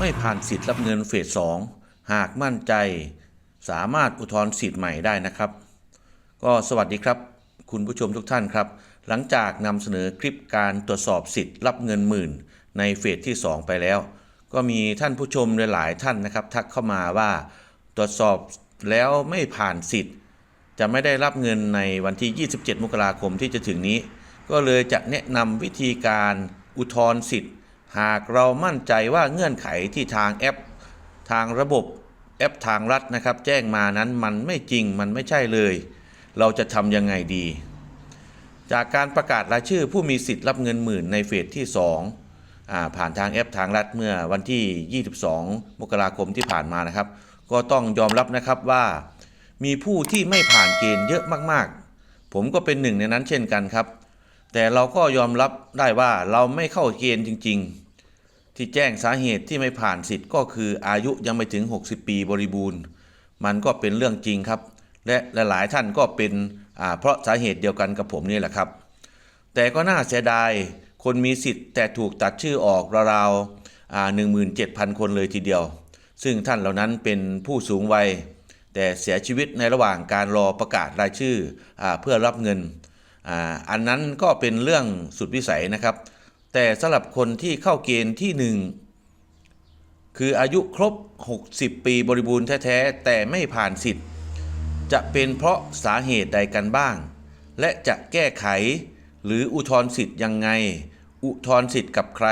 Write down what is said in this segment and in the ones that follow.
ไม่ผ่านสิทธิ์รับเงินเฟสสองหากมั่นใจ สามารถอุทธรณ์สิทธิ์ใหม่ได้นะครับ ก็สวัสดีครับ คุณผู้ชมทุกท่านครับ หลังจากนำเสนอคลิปการตรวจสอบสิทธิ์รับเงินหมื่น ในเฟสที่ 2 ไปแล้ว ก็มีท่านผู้ชมหลายๆท่านนะครับ ทักเข้ามาว่าตรวจสอบแล้วไม่ผ่านสิทธิ์ จะไม่ได้รับเงินในวันที่ 27 มกราคมที่จะถึงนี้ ก็เลยจะแนะนำวิธีการอุทธรณ์สิทธิ์ หากเรามั่นใจว่าเงื่อนไขที่ทางแอป ทางระบบแอปทางรัฐนะครับ แจ้งมานั้นมันไม่จริงมันไม่ใช่เลย เราจะทำยังไงดี จากการประกาศรายชื่อผู้มีสิทธิ์รับเงินหมื่นในเฟสที่2อ่าผ่านทางแอปทางรัฐเมื่อวันที่ 22 มกราคมที่ผ่านมานะครับ ก็ต้องยอมรับนะครับว่า มีผู้ที่ไม่ผ่านเกณฑ์เยอะมากๆ ผมก็เป็นหนึ่งในนั้นเช่นกันครับแต่เราก็ยอมรับได้ว่าเราไม่เข้าเกณฑ์จริง ๆ ที่แจ้งสาเหตุที่ไม่ผ่านสิทธิ์ก็คืออายุยังไม่ถึง 60 ปีบริบูรณ์ มันก็เป็นเรื่องจริงครับ และหลายๆท่านก็เป็นเพราะสาเหตุเดียวกันกับผมนี่แหละครับ แต่ก็น่าเสียดายคนมีสิทธิ์แต่ถูกตัดชื่อออกราวๆหนึ่งหมื่นเจ็ดพันคนเลยทีเดียว ซึ่งท่านเหล่านั้นเป็นผู้สูงวัย แต่เสียชีวิตในระหว่างการรอประกาศรายชื่ออเพื่อรับเงินออันนั้นก็เป็นเรื่องสุดวิสัยนะครับ แต่สำหรับคนที่เข้าเกณฑ์ที่หนึ่งคืออายุครบ 60 ปีบริบูรณ์แท้ ๆ แต่ไม่ผ่านสิทธิ์ จะเป็นเพราะสาเหตุใดกันบ้าง และจะแก้ไขหรืออุทธรณ์สิทธิ์ยังไง อุทธรณ์สิทธิ์กับใคร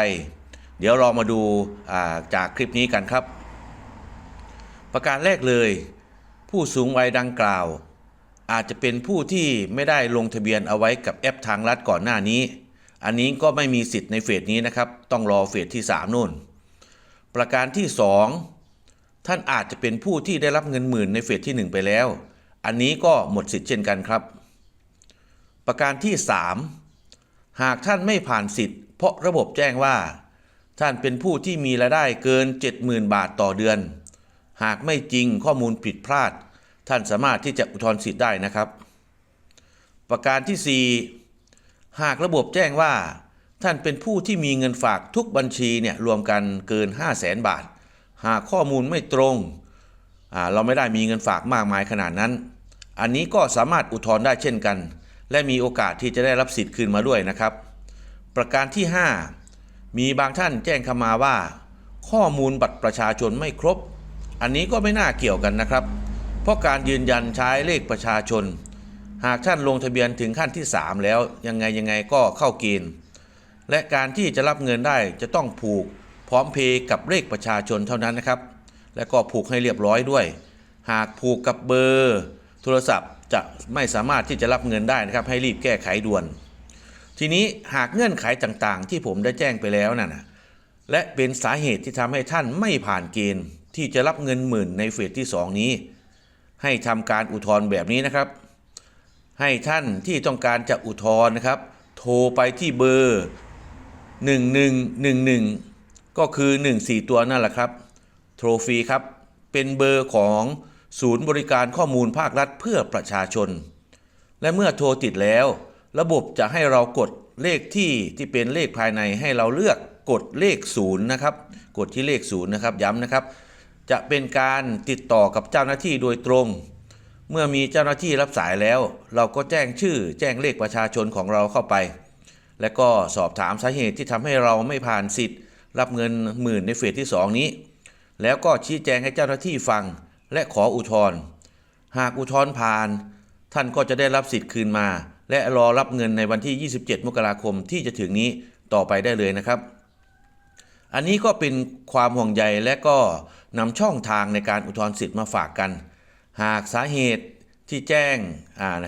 เดี๋ยวเรามาดูาจากคลิปนี้กันครับ ประการแรกเลย ผู้สูงวัยดังกล่าว อาจจะเป็นผู้ที่ไม่ได้ลงทะเบียนเอาไว้กับแอปทางรัฐก่อนหน้านี้ อันนี้ก็ไม่มีสิทธิ์ในเฟสนี้นะครับ ต้องรอเฟสที่ 3นู่น ประการที่ 2 ท่านอาจจะเป็นผู้ที่ได้รับเงินหมื่นในเฟสที่ 1 ไปแล้ว อันนี้ก็หมดสิทธิ์เช่นกันครับ ประการที่ 3 หากท่านไม่ผ่านสิทธิ์ เพราะระบบแจ้งว่า ท่านเป็นผู้ที่มีรายได้เกิน 70,000 บาทต่อเดือน หากไม่จริงข้อมูลผิดพลาด ท่านสามารถที่จะอุทธรณ์สิทธิ์ได้นะครับ ประการที่ 4 หากระบบแจ้งว่า ท่านเป็นผู้ที่มีเงินฝากทุกบัญชีเนี่ยรวมกันเกิน 5 0 0แสนบาท หากข้อมูลไม่ตรงเราไม่ได้มีเงินฝากมากมายขนาดนั้น อันนี้ก็สามารถอุทธรณ์ได้เช่นกัน และมีโอกาสที่จะได้รับสิทธิ์คืนมาด้วยนะครับ ประการที่ 5 มีบางท่านแจ้งเข้ามาว่า ข้อมูลบัตรประชาชนไม่ครบ อันนี้ก็ไม่น่าเกี่ยวกันนะครับ เพราะการยืนยันใช้เลขประชาชน หากท่านลงทะเบียนถึงขั้นที่ 3 แล้วยังไงยังไงก็เข้าเกณฑ์ และการที่จะรับเงินได้จะต้องผูกพร้อมเพย์กับเลขประชาชนเท่านั้นนะครับ และก็ผูกให้เรียบร้อยด้วย หากผูกกับเบอร์ โทรศัพท์จะไม่สามารถที่จะรับเงินได้นะครับ ให้รีบแก้ไขด่วน ทีนี้หากเงื่อนไขต่างๆ ที่ผมได้แจ้งไปแล้วนั่นนะและเป็นสาเหตุที่ทำให้ท่านไม่ผ่านเกณฑ์ที่จะรับเงินหมื่นในเฟสที่ 2 นี้ ให้ทำการอุทธรณ์แบบนี้นะครับ ให้ท่านที่ต้องการจะอุทธรณ์นะครับ โทรไปที่เบอร์ 1111 ก็คือ 14 ตัวนั่นแหละครับ โทรฟรีครับ เป็นเบอร์ของศูนย์บริการข้อมูลภาครัฐเพื่อประชาชน และเมื่อโทรติดแล้ว ระบบจะให้เรากดเลขที่ที่เป็นเลขภายในให้เราเลือกกดเลขศูนย์นะครับ กดที่เลขศูนย์นะครับย้ำนะครับ จะเป็นการติดต่อกับเจ้าหน้าที่โดยตรง เมื่อมีเจ้าหน้าที่รับสายแล้ว เราก็แจ้งชื่อแจ้งเลขประชาชนของเราเข้าไป และก็สอบถามสาเหตุที่ทำให้เราไม่ผ่านสิทธิ์ รับเงินหมื่นในเฟสที่ 2 นี้ แล้วก็ชี้แจงให้เจ้าหน้าที่ฟัง และขออุทธรณ์หากอุทธรณ์ผ่าน ท่านก็จะได้รับสิทธิ์คืนมา และรอรับเงินในวันที่ 27 มกราคมที่จะถึงนี้ต่อไปได้เลยนะครับ อันนี้ก็เป็นความห่วงใยและก็นำช่องทางในการอุทธรณ์สิทธิ์มาฝากกัน หากสาเหตุที่แจ้ง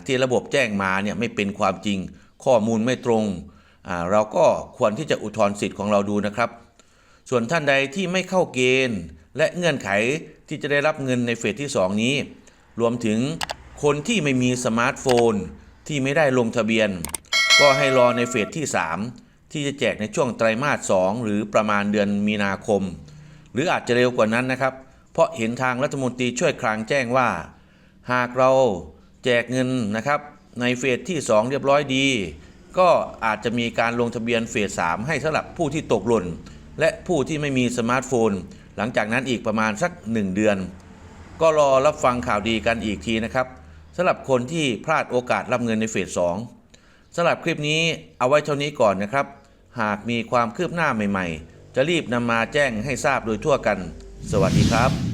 ที่ระบบแจ้งมาเนี่ยไม่เป็นความจริง ข้อมูลไม่ตรงเราก็ควรที่จะอุทธรณ์สิทธิ์ของเราดูนะครับ ส่วนท่านใดที่ไม่เข้าเกณฑ์ และเงื่อนไขที่จะได้รับเงินในเฟสที่ 2 นี้ รวมถึงคนที่ไม่มีสมาร์ทโฟน ที่ไม่ได้ลงทะเบียน ก็ให้รอในเฟสที่ 3 ที่จะแจกในช่วงไตรมาส 2 หรือประมาณเดือนมีนาคม หรืออาจจะเร็วกว่านั้นนะครับ เพราะเห็นทางรัฐมนตรีช่วยคลังแจ้งว่า หากเราแจกเงินนะครับในเฟสที่ 2 เรียบร้อยดี ก็อาจจะมีการลงทะเบียนเฟส3ให้สำหรับผู้ที่ตกหล่น และผู้ที่ไม่มีสมาร์ทโฟน หลังจากนั้นอีกประมาณสัก 1 เดือน ก็รอรับฟังข่าวดีกันอีกทีนะครับสำหรับคนที่พลาดโอกาสรับเงินในเฟส2สำหรับคลิปนี้เอาไว้เท่านี้ก่อนนะครับ หากมีความคืบหน้าใหม่ ๆ จะรีบนำมาแจ้งให้ทราบโดยทั่วกัน สวัสดีครับ